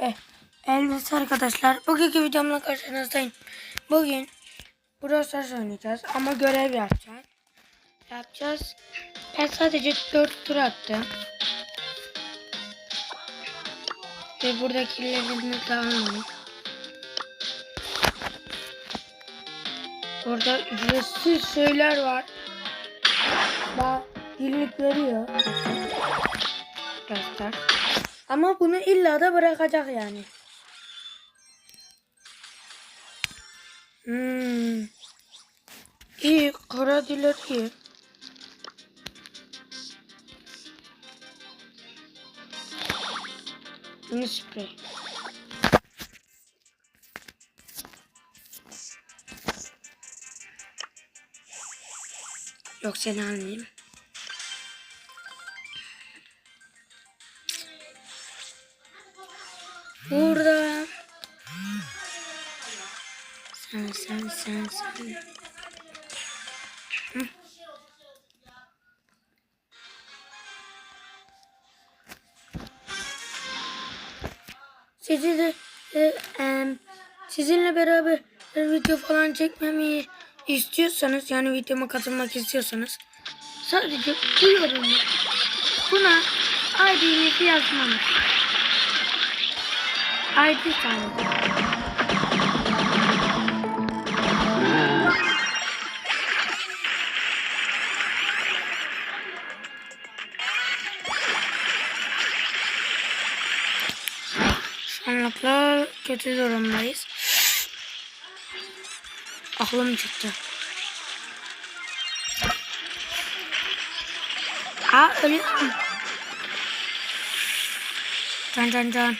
Eh, arkadaşlar bugünkü videomla karşınızdayım. Bugün Stars oynayacağız ama görev yapacağız. Yapacağız. Ben sadece 4 tur attım. Ve buradakilerini almayayım. Burada ücretsiz şeyler var. Bak günlük veriyor. Göster. Ama bunu illa da bırakacak yani. Hmm. İyi, kara diler iyi. Yeni. Yok seni almayayım. Burada. Sen sen sen sen. Hı. Sizi de e, em, sizinle beraber video falan çekmemi istiyorsanız yani videoma katılmak istiyorsanız sadece bu yorumu buna ID'nizi yazmanız. ID sadece. Anlıkla kötü durumdayız. Aklım çıktı. Aa ölüyorum. Can can can.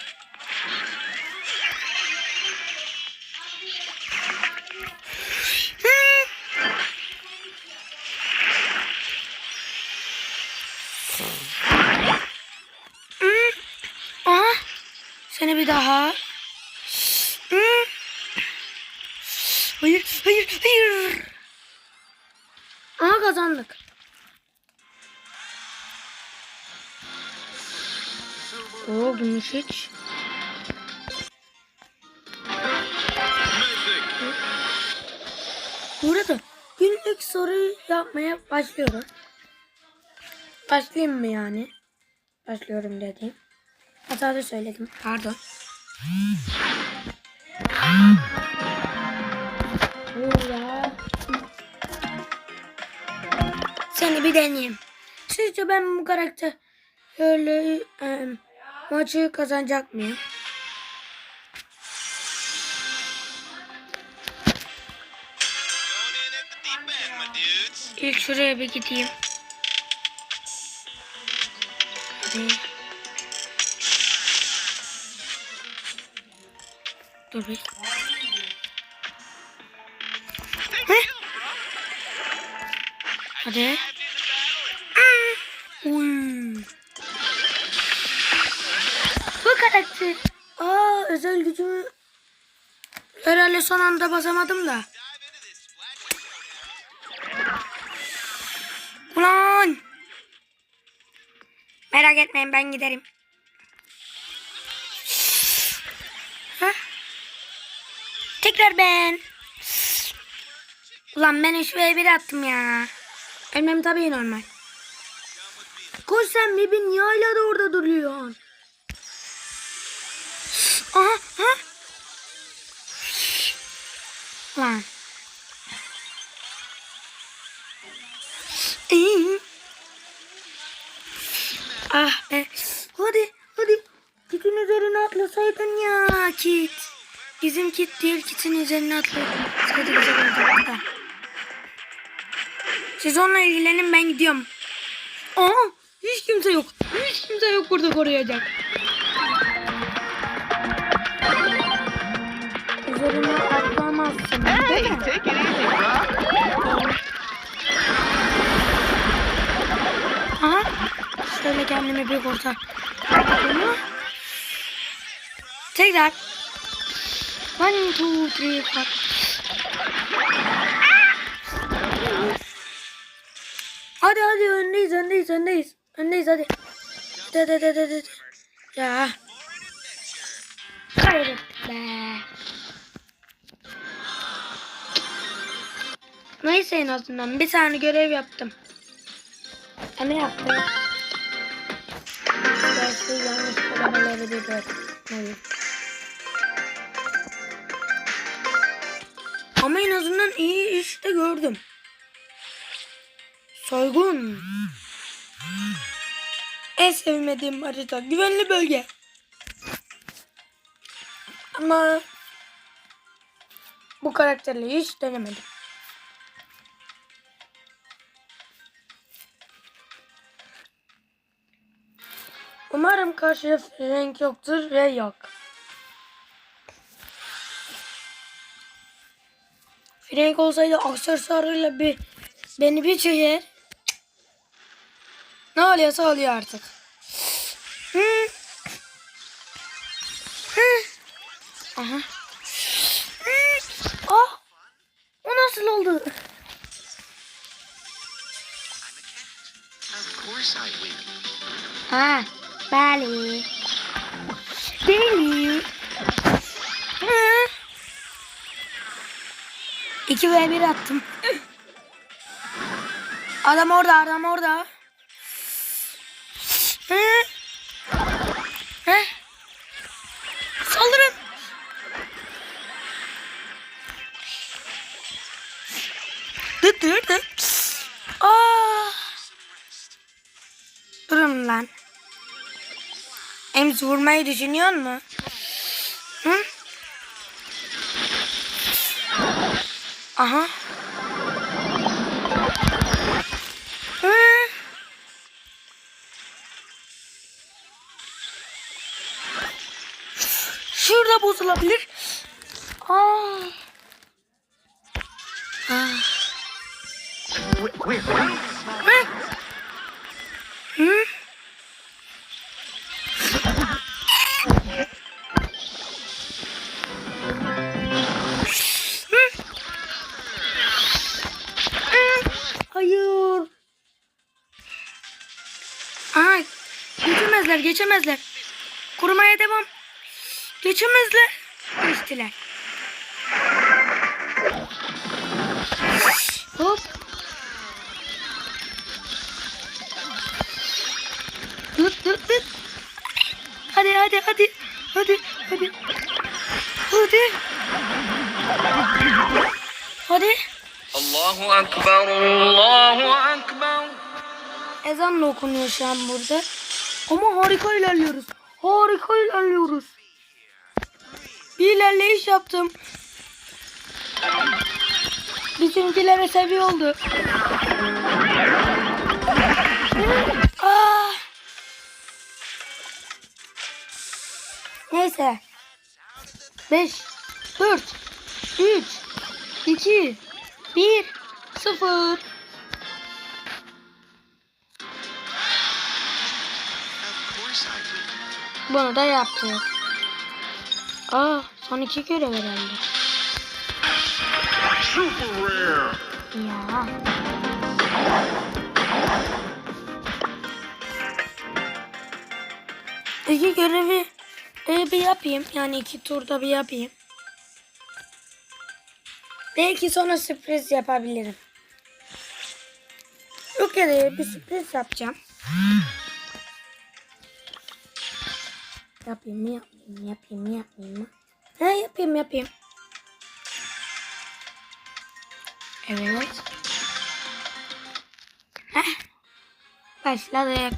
Oo gümüş hiç. Burada günlük soru yapmaya başlıyorum. Başlayayım mı yani? Başlıyorum dediğim. Hatalı söyledim. Pardon. Seni bir deneyeyim. Sizce ben bu karakter öyle e, maçı kazanacak mıyım? İlk şuraya bir gideyim. Dur bir. Heh. Hadi. Bu karakter. Aa özel gücümü herhalde son anda basamadım da. Ulan. Merak etmeyin ben giderim. Hah. Tekrar ben. Ulan ben şuraya bir attım ya. Ölmem tabii normal. Koş sen Bibi niye hala da orada duruyorsun? Aha ha. Lan. İyi. Ah be. Hadi hadi. Kitin üzerine atlasaydın ya kit. Bizim kit değil kitin üzerine atlasaydı güzel olacaktı. Siz onunla ilgilenin ben gidiyorum. Aa hiç kimse yok. Hiç kimse yok burada koruyacak. Atlamazsın. Değil mi? Take it easy, bro. Aha. Şöyle kendimi bir kurtar. Tekrar. One, two, three, four. Hadi hadi öndeyiz öndeyiz öndeyiz. Öndeyiz hadi. Hadi hadi hadi hadi. Ya. Kaybettik be. Neyse en azından bir tane görev yaptım. Ha, ne yaptım? Gerçi yanlış arabaları bir de Hayır. Ama en azından iyi işte gördüm. Soygun. En sevmediğim harita. Güvenli bölge. Ama bu karakterle hiç denemedim. Karşıya renk yoktur ve yok. Frank olsaydı aksesuarıyla bir beni bir çeker. Ne oluyorsa oluyor artık. Hı. Hı. Aha. Hı. Ah. O nasıl oldu? Ha. Deli. Hı. 2 ve 1 attım. Adam orada, adam orada. Emz vurmayı düşünüyor mu? Hı? Aha. Hı? Şurada bozulabilir. Aa. Aa. Ay, geçemezler, geçemezler. Kurmaya devam. Geçemezler. Geçtiler. Hop. Tut tut tut. Hadi hadi hadi. Hadi hadi. Hadi. Hadi. Allahu Akbar, Allahu Akbar. Ezanla okunuyor şu an burada. Ama harika ilerliyoruz. Harika ilerliyoruz. Bir ilerleyiş yaptım. Bizimkilere seviye oldu. Aa. Neyse. 5, 4, 3, 2, 1, 0. Bunu da yaptık. Aa, son iki görev herhalde. Super rare. Ya. İki görevi e, bir yapayım. Yani iki turda bir yapayım. Belki sonra sürpriz yapabilirim. Da bir sürpriz yapacağım. Yapayım mı yapmayayım mı yapayım mı yapmayayım mı? Ha yapayım yapayım. Evet. Heh. Başladık.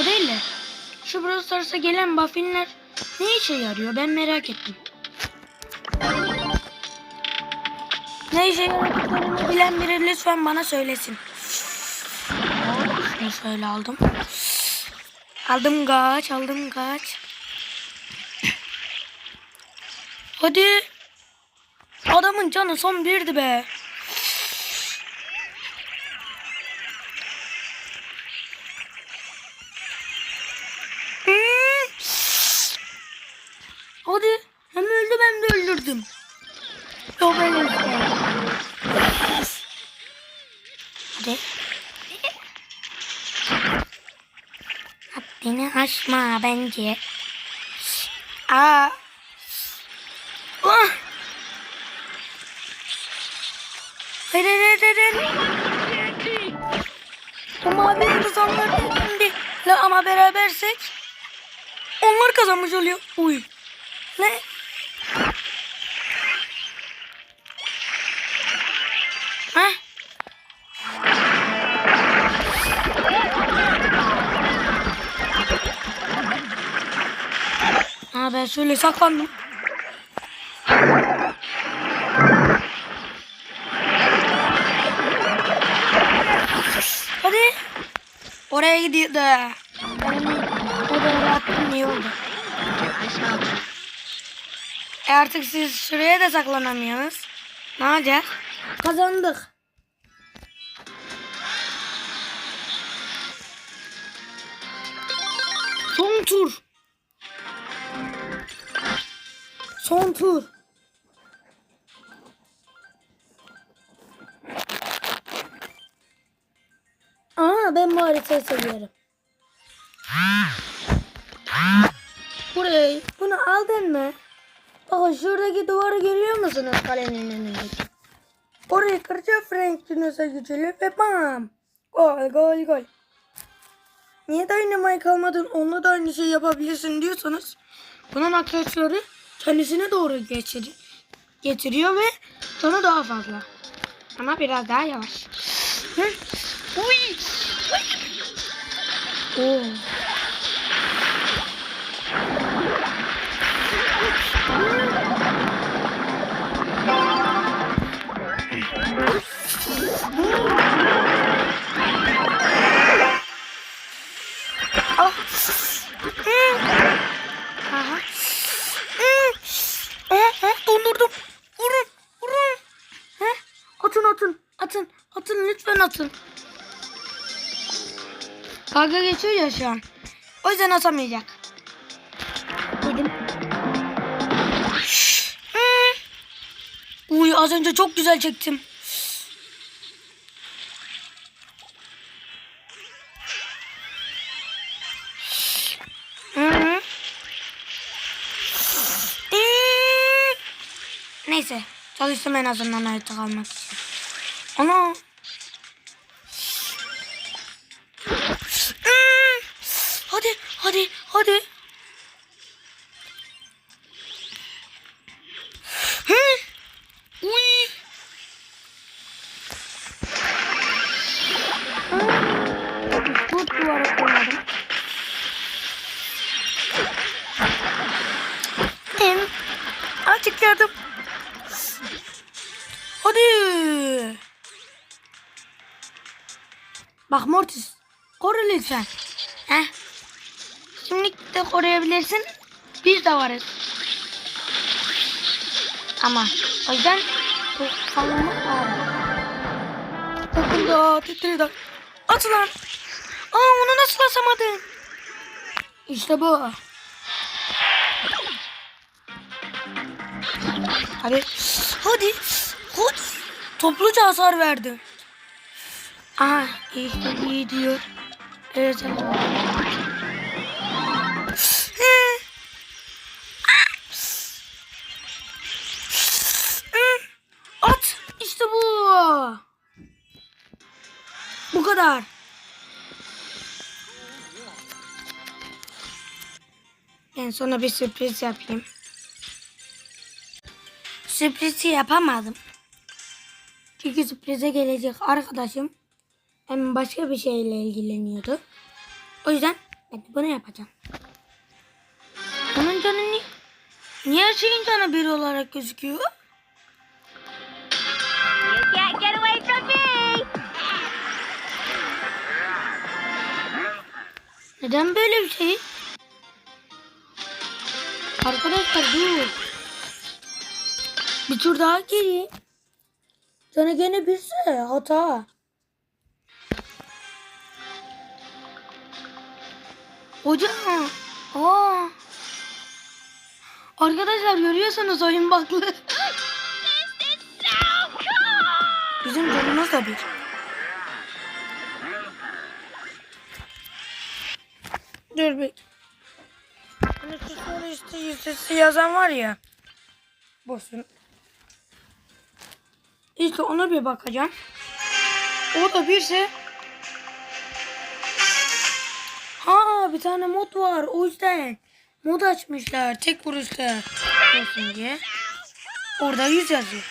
O değil de şu Brawl Stars'a gelen buffinler ne işe yarıyor ben merak ettim. Ne işe yaradıklarını bilen biri lütfen bana söylesin. Şunu şöyle aldım. Aldım kaç, aldım kaç. Hadi. Adamın canı son birdi be. Beni aşma bence. Aa. Ah. Hayır hayır hayır hayır. Ama bir kazanlar şimdi. Ama berabersek onlar kazanmış oluyor. Uy. Ne? Ben şöyle saklandım. Hadi. Oraya gidiyordu. Oraya attım iyi oldu. E artık siz şuraya da saklanamıyorsunuz. Ne olacak? Kazandık. Son tur. Son tur. Aa ben bu haritayı seviyorum. Burayı, bunu aldın mı? Bakın şuradaki duvarı görüyor musunuz kalenin önündeki? Orayı kıracağım Frank Dinosa gücüyle ve bam! Gol gol gol. Niye dynamite kalmadın onunla da aynı şey yapabilirsin diyorsanız bunun arkadaşları kendisine doğru geçir getiriyor ve canı daha fazla. Ama biraz daha yavaş. Hı? Uy! Oo. Kavga geçiyor ya şu an. O yüzden atamayacak. Dedim. Uy az önce çok güzel çektim. Neyse. Çalıştım en azından hayatta kalmak için. Bak Mortis. Koru lütfen. Heh. Şimdi de koruyabilirsin. Biz de varız. Ama o yüzden savunmak lazım. Bakın da titredi. At lan. Aa onu nasıl asamadın? İşte bu. Hadi. Hadi. Hadi. Topluca hasar verdi. Aha işte iyi diyor. Evet. Hı. At. İşte bu. Bu kadar. En sona bir sürpriz yapayım. Sürprizi yapamadım. Çünkü sürprize gelecek arkadaşım hem başka bir şeyle ilgileniyordu. O yüzden ben de bunu yapacağım. Onun canı ni niye her şeyin canı bir olarak gözüküyor? Neden böyle bir şey? Arkadaşlar dur. Bir tur daha geri. Canı gene birse hata. Hocam. Aa. Arkadaşlar görüyorsunuz oyun baklı. Bizim canımız da bir. Dur bir. Hani şu soru işte yüzdesi yazan var ya. Boşun. İşte ona bir bakacağım. O da birse Bir tane mod var. O yüzden mod açmışlar. Tek vuruşta olsun diye. Orada yüz yazıyor.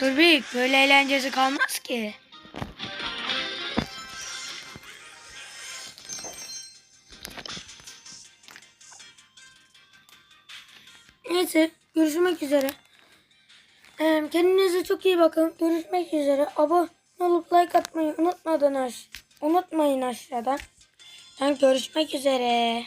Dur bir böyle eğlencesi kalmaz ki. Neyse görüşmek üzere. Kendinize çok iyi bakın. Görüşmek üzere. Abone olup like atmayı unutmadan aş unutmayın aşağıdan. Yani görüşmek üzere.